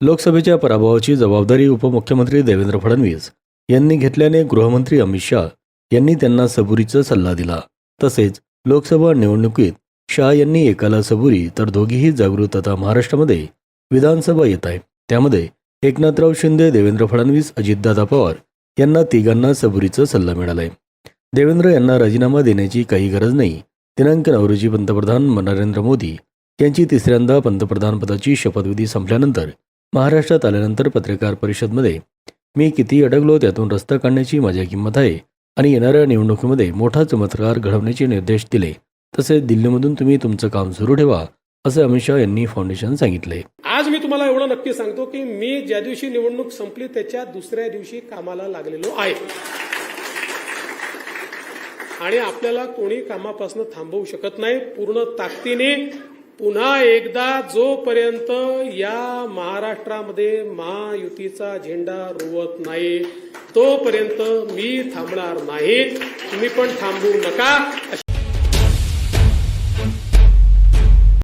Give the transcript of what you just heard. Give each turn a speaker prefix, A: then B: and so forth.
A: लोकसभेच्या पराभवाची जबाबदारी उपमुख्यमंत्री देवेंद्र फडणवीस यांनी घेतल्याने गृहमंत्री अमित शाह यांनी त्यांना सबुरीचा सल्ला दिला. तसेच लोकसभा निवडणुकीत शाह यांनी एकाला सबुरी तर दोघीही जागृत आता महाराष्ट्रामध्ये विधानसभा येत आहे. त्यामध्ये एकनाथराव शिंदे देवेंद्र फडणवीस अजितदादा पवार यांना तिघांना सबुरीचा सल्ला मिळालाय. देवेंद्र यांना राजीनामा देण्याची काही गरज नाही. दिनांक नऊ रोजी पंतप्रधान नरेंद्र मोदी यांची तिसऱ्यांदा पंतप्रधानपदाची शपथविधी संपल्यानंतर महाराष्ट्रात आल्यानंतर पत्रकार परिषदमध्ये मी किती अडकलो त्यातून रस्ता काढण्याची माझी किंमत आहे आणि येणाऱ्या निवडणुकीमध्ये मोठा चमत्कार घडवण्याचे निर्देश दिले. तसेच दिल्लीमधून तुम्ही तुमचं काम सुरू ठेवा असे अमित शाह यांनी फाउंडेशन सांगितले.
B: आज मी तुम्हाला एवढं नक्की सांगतो की मी ज्या दिवशी निवडणूक संपली त्याच्या दुसऱ्या दिवशी कामाला लागलेलो आहे. आणि आपल्याला कोणी कामापासून थांबवू शकत नाही. पूर्ण ताकदीने पुन्हा एकदा जोपर्यंत या महाराष्ट्रामध्ये महायुतीचा झेंडा रोवत नाही तोपर्यंत मी थांबणार नाही. तुम्ही पण थांबू नका.